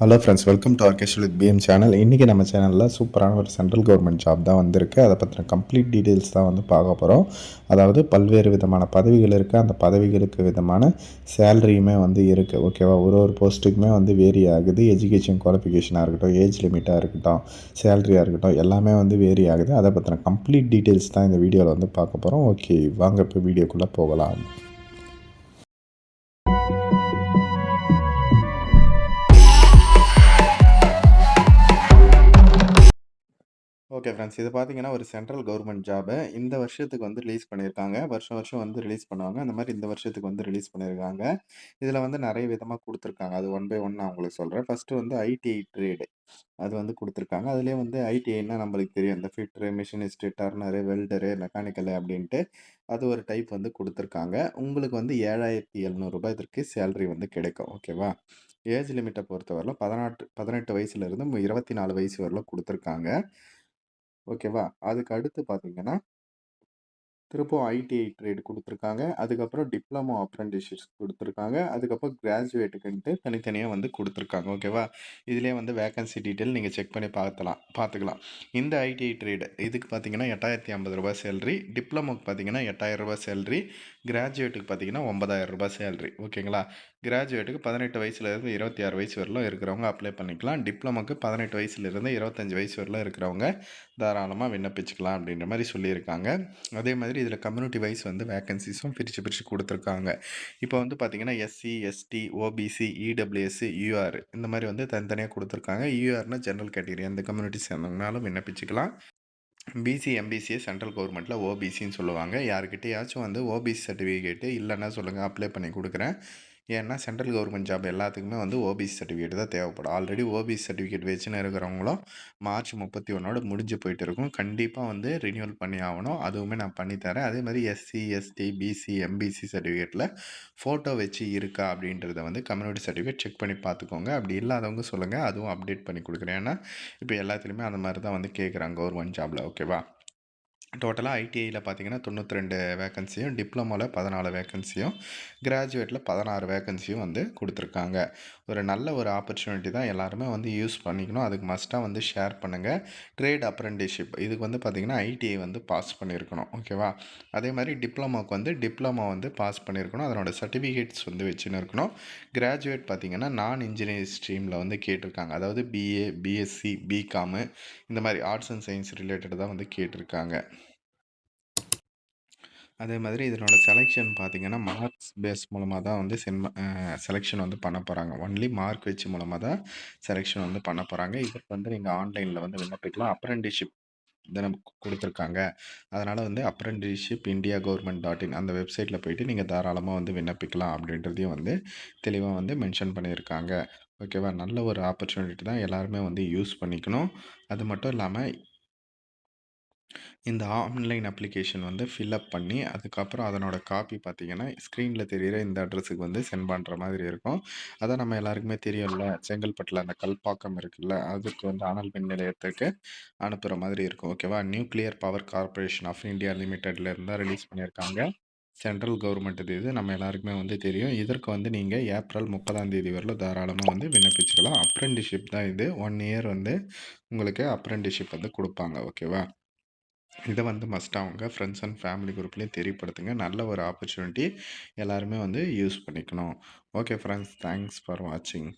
Hello friends welcome to ஆர்கேஷ் with PM channel இன்றைக்கி நம்ம சேனலில் சூப்பரான ஒரு சென்ட்ரல் கவர்மெண்ட் ஜாப் தான் வந்திருக்கு. அதை பற்றின கம்ப்ளீட் டீட்டெயில்ஸ் தான் வந்து பார்க்க போகிறோம் அதாவது பல்வேறு விதமான பதவிகள் இருக்குது அந்த பதவிகளுக்கு விதமான சேலரியுமே வந்து இருக்குது ஓகேவா ஒரு ஒரு போஸ்ட்டுக்குமே வந்து வேரி ஆகுது. எஜுகேஷன் குவாலிஃபிகேஷனாக இருக்கட்டும் ஏஜ் லிமிட்டாக இருக்கட்டும் சேலரியாக இருக்கட்டும் எல்லாமே வந்து வேரி ஆகுது. அதை பற்றின கம்ப்ளீட் டீட்டெயில்ஸ் தான் இந்த வீடியோவில் வந்து பார்க்க போகிறோம் ஓகே வாங்க இப்போ வீடியோக்குள்ளே போகலாம். Okay friends. இது பார்த்தீங்கன்னா ஒரு சென்ட்ரல் கவர்மெண்ட் ஜாபு. இந்த வருஷத்துக்கு வந்து ரிலீஸ் பண்ணியிருக்காங்க வருஷம் வருஷம் வந்து ரிலீஸ் பண்ணுவாங்க. அந்த மாதிரி இந்த வருஷத்துக்கு வந்து ரிலீஸ் பண்ணியிருக்காங்க இதில் வந்து நிறைய விதமாக கொடுத்துருக்காங்க. அது ஒன் பை ஒன் நான் உங்களுக்கு சொல்கிறேன் ஃபஸ்ட்டு வந்து ஐடிஐ ட்ரேடு அது வந்து கொடுத்துருக்காங்க. அதுலேயே வந்து ஐடிஐன்னா நம்மளுக்கு தெரியும்? இந்த fitter machinist turner welder mechanical அப்படின்ட்டு அது ஒரு டைப் வந்து கொடுத்துருக்காங்க. உங்களுக்கு வந்து ஏழாயிரத்தி எழுநூறுபா இதற்கு சேலரி வந்து கிடைக்கும். ஓகேவா ஏஜ் லிமிட்டை பொறுத்தவரையிலும் பதினாட்டு பதினெட்டு வயசுலேருந்து இருபத்தி நாலு வயசு வரலும் கொடுத்துருக்காங்க. ஓகேவா? அதுக்கு அடுத்து பார்த்தீங்கன்னா திருப்பவும் ஐடிஐ ட்ரேட் கொடுத்துருக்காங்க. அதுக்கப்புறம் டிப்ளமோ அப்ரெண்டிஸ்ஷிப்ஸ் கொடுத்துருக்காங்க. அதுக்கப்புறம் கிராஜுவேட்டுக்குன்ட்டு தனித்தனியாக வந்து கொடுத்துருக்காங்க. ஓகேவா? இதிலே வந்து வேகன்சி டீட்டெயில் நீங்கள் செக் பண்ணி பார்த்தலாம் பார்த்துக்கலாம். இந்த ஐடிஐ ட்ரேடு இதுக்கு பார்த்தீங்கன்னா எட்டாயிரத்தி ஐம்பது ரூபாய் சேலரி. டிப்ளமோக்கு பார்த்தீங்கன்னா எட்டாயிரம் ரூபாய் சேலரி. கிராஜுவேட்டுக்கு பார்த்தீங்கன்னா ஒன்பதாயிரம் ரூபாய் சேலரி. ஓகேங்களா? கிராஜுவேட்டுக்கு பதினெட்டு வயசுலேருந்து இருபத்தி ஆறு வயசு வரலாம் இருக்கிறவங்க அப்ளை பண்ணிக்கலாம். டிப்ளமோக்கு பதினெட்டு வயசுலேருந்து இருபத்தஞ்சி வயசு வரலாம் இருக்கிறவங்க தாராளமாக விண்ணப்பிச்சுக்கலாம் அப்படின்ற மாதிரி சொல்லியிருக்காங்க. அதே மாதிரி இதில் கம்யூனிட்டி வைஸ் வந்து வேக்கன்சிஸும் பிரித்து பிரித்து கொடுத்துருக்காங்க. இப்போ வந்து பார்த்திங்கன்னா SC ST OBC EWSC UR இந்த மாதிரி வந்து தனித்தனியாக கொடுத்துருக்காங்க. யூஆர்னா ஜென்ரல் கேட்டகரி அந்த கம்யூனிட்டி சேர்ந்தவங்கனாலும் விண்ணப்பிச்சுக்கலாம். பிசி எம்பிசிஏ சென்ட்ரல் கவர்மெண்ட்டில் ஓபிசின்னு சொல்லுவாங்க. யாருக்கிட்டேயாச்சும் வந்து ஓபிசி சர்டிஃபிகேட்டு இல்லைன்னா சொல்லுங்கள் அப்ளை பண்ணி கொடுக்குறேன். ஏன்னா சென்ட்ரல் கவர்மெண்ட் ஜாப் எல்லாத்துக்குமே வந்து ஓபிசி சர்டிஃபிகேட் தான் தேவைப்படும். ஆல்ரெடி ஓபிசி சர்டிஃபிகேட் வச்சுன்னு இருக்கிறவங்களும் மார்ச் முப்பத்தி ஒன்றோட முடிஞ்சு போயிட்டு இருக்கும். கண்டிப்பாக வந்து ரினியூவல் பண்ணி ஆகணும். அதுவுமே நான் பண்ணித்தரேன் அதே மாதிரி எஸ்சி எஸ்டி பிசி எம்பிசி சர்டிஃபிகேட்டில் ஃபோட்டோ வச்சு இருக்கா அப்படின்றத வந்து கம்யூனிட்டி சர்டிஃபிகேட் செக் பண்ணி பார்த்துக்கோங்க. அப்படி இல்லாதவங்க சொல்லுங்கள் அதுவும் அப்டேட் பண்ணி கொடுக்குறேன். ஏன்னா இப்போ எல்லாத்துலேயுமே அந்த மாதிரி தான் வந்து கேட்குறாங்க கவர்மெண்ட் ஜாபில். ஓகேவா டோட்டலாக ஐடிஐயில் பார்த்தீங்கன்னா தொண்ணூற்றி ரெண்டு வேக்கன்சியும் டிப்ளமோவில் பதினாலு வேக்கன்சியும் கிராஜுவேட்டில் பதினாறு வேக்கன்சியும் வந்து கொடுத்துருக்காங்க. ஒரு நல்ல ஒரு ஆப்பர்ச்சுனிட்டி தான் எல்லாருமே வந்து யூஸ் பண்ணிக்கணும். அதுக்கு மஸ்ட்டாக வந்து ஷேர் பண்ணுங்கள் ட்ரேட் அப்ரெண்டிஷிப் இதுக்கு வந்து பார்த்திங்கன்னா ஐடிஐ வந்து பாஸ் பண்ணியிருக்கணும் ஓகேவா அதே மாதிரி டிப்ளமோக்கு வந்து டிப்ளமோ வந்து பாஸ் பண்ணியிருக்கணும் அதனோட சர்டிஃபிகேட்ஸ் வந்து வச்சுன்னு இருக்கணும். கிராஜுவேட் பார்த்திங்கன்னா நான் இன்ஜினியரிங் ஸ்ட்ரீமில் வந்து கேட்டிருக்காங்க. அதாவது பிஏ பிஎஸ்சி பிகாமு இந்த மாதிரி ஆர்ட்ஸ் அண்ட் சயின்ஸ் ரிலேட்டட் தான் வந்து கேட்டிருக்காங்க. அதே மாதிரி இதனோட செலெக்ஷன் பார்த்தீங்கன்னா மார்க்ஸ் பேஸ் மூலமாக தான் வந்து சென் செலெக்ஷன் வந்து பண்ண போகிறாங்க ஒன்லி மார்க் வச்சு மூலமாக தான் செலெக்ஷன் வந்து பண்ண போகிறாங்க இதற்கு வந்து நீங்கள் ஆன்லைனில் வந்து விண்ணப்பிக்கலாம். அப்ரெண்டிஷிப் தினம் கொடுத்துருக்காங்க. அதனால் வந்து apprenticeship India government dot in அந்த வெப்சைட்டில் போயிட்டு நீங்கள் தாராளமாக வந்து விண்ணப்பிக்கலாம் அப்படின்றதையும் வந்து தெளிவாக வந்து மென்ஷன் பண்ணியிருக்காங்க. ஓகேவா நல்ல ஒரு ஆப்பர்ச்சுனிட்டி தான் எல்லாருமே வந்து யூஸ் பண்ணிக்கணும். அது மட்டும் இல்லாமல் இந்த ஆன்லைன் அப்ளிகேஷன் வந்து ஃபில்அப் பண்ணி அதுக்கப்புறம் அதனோட காப்பி பார்த்தீங்கன்னா ஸ்க்ரீனில் தெரிகிற இந்த அட்ரஸுக்கு வந்து சென்ட் பண்ணுற மாதிரி இருக்கும். அதான் நம்ம எல்லாருக்குமே தெரியும்ல செங்கல்பட்டில் அந்த கல்பாக்கம் இருக்குல்ல அதுக்கு வந்து அனல் மின் நிலையத்துக்கு அனுப்புகிற மாதிரி இருக்கும் ஓகேவா? Nuclear power corporation of India லிமிடெட்ல தான் ரிலீஸ் பண்ணியிருக்காங்க. சென்ட்ரல் கவர்மெண்ட் இது நம்ம எல்லாருக்குமே வந்து தெரியும். இதற்கு வந்து நீங்கள் ஏப்ரல் முப்பதாம் தேதி வரல தாராளமாக வந்து விண்ணப்பிச்சுக்கலாம். அப்ரெண்டிஷிப் தான் இது. ஒன் இயர் வந்து உங்களுக்கு அப்ரெண்டிஷிப் வந்து கொடுப்பாங்க ஓகேவா? இதை வந்து மஸ்ட்டாக அவங்க ஃப்ரெண்ட்ஸ் அண்ட் ஃபேமிலி குரூப்லேயும் தெரியப்படுத்துங்க. நல்ல ஒரு ஆப்பர்ச்சுனிட்டி எல்லாருமே வந்து யூஸ் பண்ணிக்கணும். ஓகே ஃப்ரெண்ட்ஸ் தேங்க்ஸ் ஃபார் வாட்சிங்